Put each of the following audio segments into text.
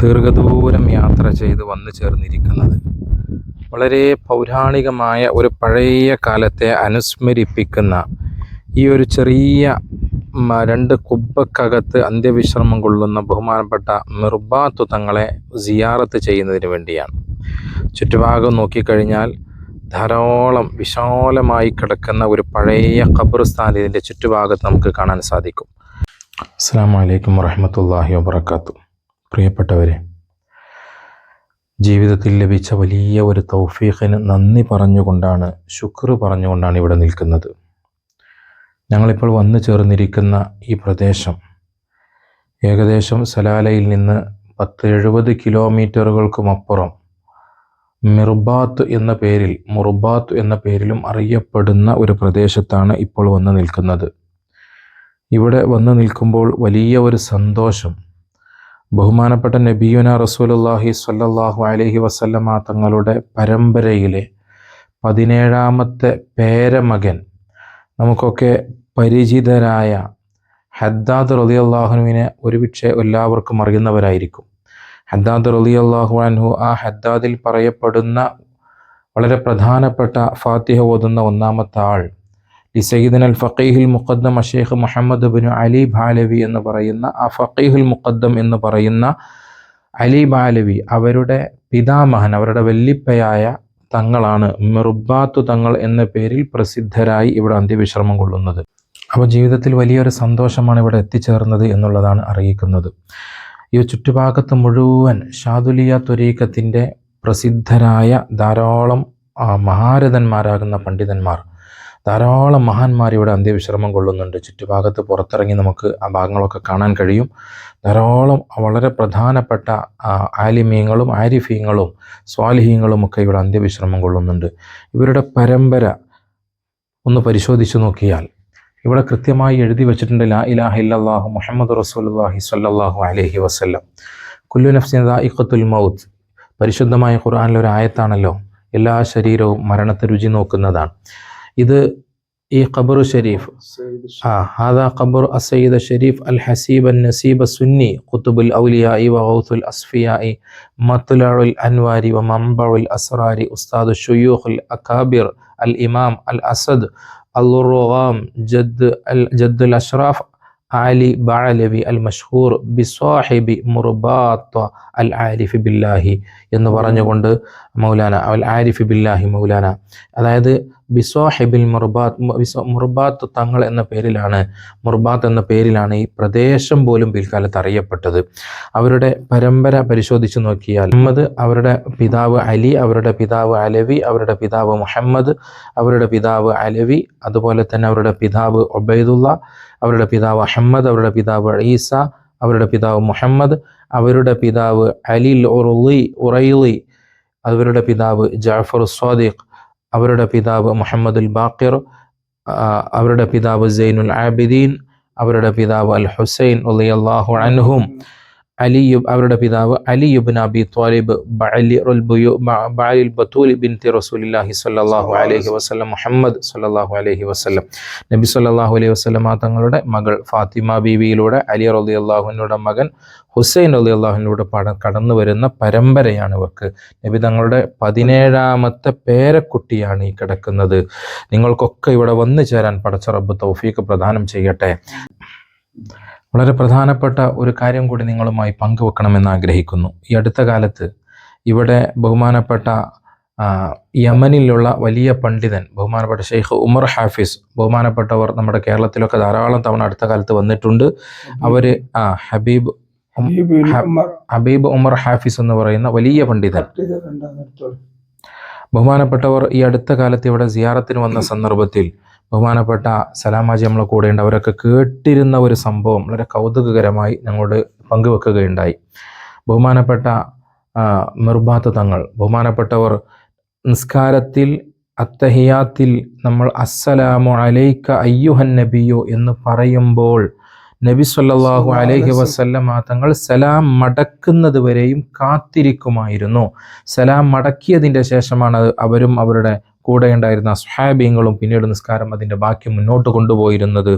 ദീർഘദൂരം യാത്ര ചെയ്ത് വന്നു ചേർന്നിരിക്കുന്നത്. വളരെ പൗരാണികമായ ഒരു പഴയ കാലത്തെ അനുസ്മരിപ്പിക്കുന്ന ഈ ഒരു ചെറിയ രണ്ട് കുബ്ബക്കകത്ത് അന്ത്യവിശ്രമം കൊള്ളുന്ന ബഹുമാനപ്പെട്ട മിർബാത്തു തങ്ങളെ സിയാറത്ത് ചെയ്യുന്നതിന് വേണ്ടിയാണ്. ചുറ്റുഭാഗം നോക്കിക്കഴിഞ്ഞാൽ ധാരാളം വിശാലമായി കിടക്കുന്ന ഒരു പഴയ ഖബർസ്ഥാൻ ഇതിന്റെ ചുറ്റുഭാഗത്ത് നമുക്ക് കാണാൻ സാധിക്കും. അസ്സാം വലൈക്കും വാഹമത്തല്ലാഹി വാബർക്കാത്തു പ്രിയപ്പെട്ടവരെ ജീവിതത്തിൽ ലഭിച്ച വലിയ ഒരു തൗഫീഖിന് നന്ദി പറഞ്ഞുകൊണ്ടാണ് ശുക്ർ പറഞ്ഞുകൊണ്ടാണ് ഇവിടെ നിൽക്കുന്നത്. ഞങ്ങളിപ്പോൾ വന്നു ചേർന്നിരിക്കുന്ന ഈ പ്രദേശം ഏകദേശം സലാലയിൽ നിന്ന് പത്ത് എഴുപത് കിലോമീറ്ററുകൾക്കുമപ്പുറം മിർബാത്ത് എന്ന പേരിൽ മുർബാത്ത് എന്ന പേരിലും അറിയപ്പെടുന്ന ഒരു പ്രദേശത്താണ് ഇപ്പോൾ വന്ന് നിൽക്കുന്നത്. ഇവിടെ വന്ന് നിൽക്കുമ്പോൾ വലിയ ഒരു സന്തോഷം ബഹുമാനപ്പെട്ട നബിയുന റസൂലുള്ളാഹി സ്വല്ലല്ലാഹു അലഹി വസല്ലമ തങ്ങളുടെ പരമ്പരയിലെ പതിനേഴാമത്തെ പേരമകൻ നമുക്കൊക്കെ പരിചിതരായ ഹദ്ദാദ് റളിയല്ലാഹുവിനെ ഒരുപക്ഷെ എല്ലാവർക്കും അറിയുന്നവരായിരിക്കും. ഹദ്ദാദ് റളിയല്ലാഹു അൻഹു ആ ഹദ്ദാദിൽ പറയപ്പെടുന്ന വളരെ പ്രധാനപ്പെട്ട ഫാത്തിഹ ഓതുന്ന ഒന്നാമത്തെ ആൾ. ലിസയ്യിദൻ അൽ ഫക്കീഹുൽ മുഖദ്ദം അഷേഖ് മുഹമ്മദ് ബിൻ അലി ബാലവി എന്ന് പറയുന്ന ആ ഫക്കീഹുൽ മുഖദ്ദം എന്ന് പറയുന്ന അലി ബാലവി അവരുടെ പിതാമഹൻ അവരുടെ വല്ലിപ്പയായ തങ്ങളാണ്. മിർബാത്തു തങ്ങൾ എന്ന പേരിൽ പ്രസിദ്ധരായി ഇവിടെ അന്ത്യവിശ്രമം കൊള്ളുന്നത്. അപ്പോൾ ജീവിതത്തിൽ വലിയൊരു സന്തോഷമാണ് ഇവിടെ എത്തിച്ചേർന്നത് എന്നുള്ളതാണ് അറിയിക്കുന്നത്. ഈ ചുറ്റുഭാഗത്ത് മുഴുവൻ ഷാദുലിയ തുരീക്കത്തിന്റെ പ്രസിദ്ധരായ ധാരാളം മഹാരഥന്മാരാകുന്ന പണ്ഡിതന്മാർ ധാരാളം മഹാന്മാർ ഇവിടെ അന്ത്യവിശ്രമം കൊള്ളുന്നുണ്ട്. ചുറ്റുഭാഗത്ത് പുറത്തിറങ്ങി നമുക്ക് ആ ഭാഗങ്ങളൊക്കെ കാണാൻ കഴിയും. ധാരാളം വളരെ പ്രധാനപ്പെട്ട ആലിമീങ്ങളും ആരിഫീങ്ങളും സ്വാലിഹീങ്ങളും ഒക്കെ ഇവിടെ അന്ത്യവിശ്രമം കൊള്ളുന്നുണ്ട്. ഇവരുടെ പരമ്പര ഒന്ന് പരിശോധിച്ചു നോക്കിയാൽ ഇവിടെ കൃത്യമായി എഴുതി വെച്ചിട്ടുണ്ട് ലാ ഇലാഹ ഇല്ലാഹു മുഹമ്മദ് റസൂലുള്ളാഹി സ്വല്ലല്ലാഹു അലഹി വസല്ലം കുല്ലു നഫ്സിൻ ഇഖത്തുൽ മൗത്ത്. പരിശുദ്ധമായ ഖുർആനിലെ ഒരു ആയത്താണല്ലോ എല്ലാ ശരീരവും മരണത്തെ രുചി നോക്കുന്നതാണ് ഇത് ഈ ഖബറു ഷരീഫ് ആ ഹാദാ ഖബർ അസയ്യിദ് ഷരീഫ് അൽ ഹസീബ് അൻ നസീബ് സുന്നി ഖുതുബുൽ ഔലിയായി വഗൗത്തുൽ അസ്ഫിയായി മത്ലഉൽ അൻവാരി വ മംബഉൽ അസ്റാരി ഉസ്താദ് ഷുയൂഖുൽ അകാബിർ അൽ ഇമാം അൽ അസദ് അൽ റുഗാം ജദ് അൽ ജദ് അൽ അഷ്റാഫ് ആലി ബാലവി അൽ മഷ്ഹൂർ ബിസ്വാഹിബി മുർബാത്ത അൽ ആരിഫി ബില്ലാഹി എന്ന് പറഞ്ഞുകൊണ്ട് മൗലാന അൽ ആരിഫി ബില്ലാഹി മൗലാന അതായത് ബിസ്വാഹിബിൽ മുർബാത്ത് മു- ബിസ്വ- മുർബാത്ത് തങ്ങൾ എന്ന പേരിലാണ് മുർബാത്ത് എന്ന പേരിലാണ് ഈ പ്രദേശം പോലും പിൽക്കാലത്ത് അറിയപ്പെട്ടത് അവരുടെ പരമ്പര പരിശോധിച്ചു നോക്കിയാൽ മുഹമ്മദ് അവരുടെ പിതാവ് അലി അവരുടെ പിതാവ് അലവി അവരുടെ പിതാവ് മുഹമ്മദ് അവരുടെ പിതാവ് അലവി അതുപോലെ തന്നെ അവരുടെ പിതാവ് ഒബൈദുള്ള അവരുടെ പിതാവ് അഹമ്മദ് അവരുടെ പിതാവ് ഈസ അവരുടെ പിതാവ് മുഹമ്മദ് അവരുടെ പിതാവ് അലിൽ ഉറുലി ഉറൈലി അവരുടെ പിതാവ് ജാഫർ സ്വാദിഖ് അവരുടെ പിതാവ് മുഹമ്മദുൽ ബാക്കിർ അവരുടെ പിതാവ് സൈനുൽ ആബിദീൻ അവരുടെ പിതാവ് അൽ ഹുസൈൻ അള്ളാഹു അൻഹും. അലിയു അവരുടെ പിതാവ് അലിയുബിൻ അബി ത്വാലിബ് റസൂലില്ലാഹി സ്വല്ലല്ലാഹു അലൈഹി വസല്ലം മുഹമ്മദ് സ്വല്ലല്ലാഹു അലഹി വസ്ലം നബി സ്വല്ലല്ലാഹു അലൈഹി വസല്ലമ തങ്ങളുടെ മകൾ ഫാത്തിമ ബീവിയിലൂടെ അലി റലി റളിയല്ലാഹുവിന്റെ മകൻ ഹുസൈൻ അലി റളിയല്ലാഹുവിലൂടെ പട കടന്നു വരുന്ന പരമ്പരയാണ് ഇവർക്ക് നബി തങ്ങളുടെ പതിനേഴാമത്തെ പേരക്കുട്ടിയാണ് ഈ കിടക്കുന്നത്. നിങ്ങൾക്കൊക്കെ ഇവിടെ വന്നു ചേരാൻ പടച്ച റബ്ബ് പ്രദാനം ചെയ്യട്ടെ. വളരെ പ്രധാനപ്പെട്ട ഒരു കാര്യം കൂടി നിങ്ങളുമായി പങ്കുവെക്കണമെന്ന് ആഗ്രഹിക്കുന്നു. ഈ അടുത്ത കാലത്ത് ഇവിടെ ബഹുമാനപ്പെട്ട യമനിലുള്ള വലിയ പണ്ഡിതൻ ബഹുമാനപ്പെട്ട ഷെയ്ഖ് ഉമർ ഹാഫിസ് ബഹുമാനപ്പെട്ടവർ നമ്മുടെ കേരളത്തിലൊക്കെ ധാരാളം തവണ അടുത്ത കാലത്ത് വന്നിട്ടുണ്ട്. അവർ ആ ഹബീബ് ഹബീബ് ഉമർ. ഹാഫിസ് എന്ന് പറയുന്ന വലിയ പണ്ഡിതൻ. ബഹുമാനപ്പെട്ടവർ ഈ അടുത്ത കാലത്ത് ഇവിടെ സിയാറത്തിന് വന്ന സന്ദർഭത്തിൽ ബഹുമാനപ്പെട്ട സലാമാജി നമ്മളെ കൂടെയുണ്ട് അവരൊക്കെ കേട്ടിരുന്ന ഒരു സംഭവം വളരെ കൗതുകകരമായി ഞങ്ങളോട് പങ്കുവെക്കുകയുണ്ടായി. ബഹുമാനപ്പെട്ട നിർബാത്ത തങ്ങൾ ബഹുമാനപ്പെട്ടവർ നിസ്കാരത്തിൽ അത്തഹിയാത്തിൽ നമ്മൾ അസ്സലാമു അലൈക്ക അയ്യുഹൻ നബിയോ എന്ന് പറയുമ്പോൾ നബി സല്ലാഹു അലൈഹി വസല്ലമ തങ്ങൾ സലാം മടക്കുന്നത് വരെയും കാത്തിരിക്കുമായിരുന്നു. സലാം മടക്കിയതിന്റെ ശേഷമാണ് അവരും അവരുടെ കൂടെ ഉണ്ടായിരുന്ന പിന്നീട് നിസ്കാരം അതിന്റെ ബാക്കി മുന്നോട്ട് കൊണ്ടുപോയിരുന്നത്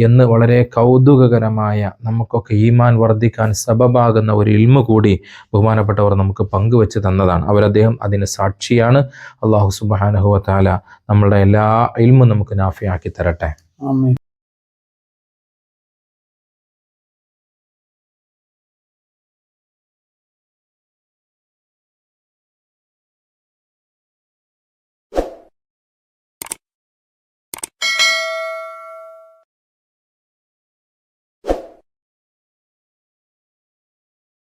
എന്ന് വളരെ കൗതുകകരമായ നമുക്കൊക്കെ ഈമാൻ വർദ്ധിക്കാൻ സബബാകുന്ന ഒരു ഇൽമ കൂടി ബഹുമാനപ്പെട്ടവർ നമുക്ക് പങ്കുവെച്ച് തന്നതാണ്. അവരദ്ദേഹം അതിന് സാക്ഷിയാണ്. അള്ളാഹു സുബാനഹുവ താല നമ്മളുടെ എല്ലാ ഇൽമും നമുക്ക് നാഫിയാക്കി തരട്ടെ.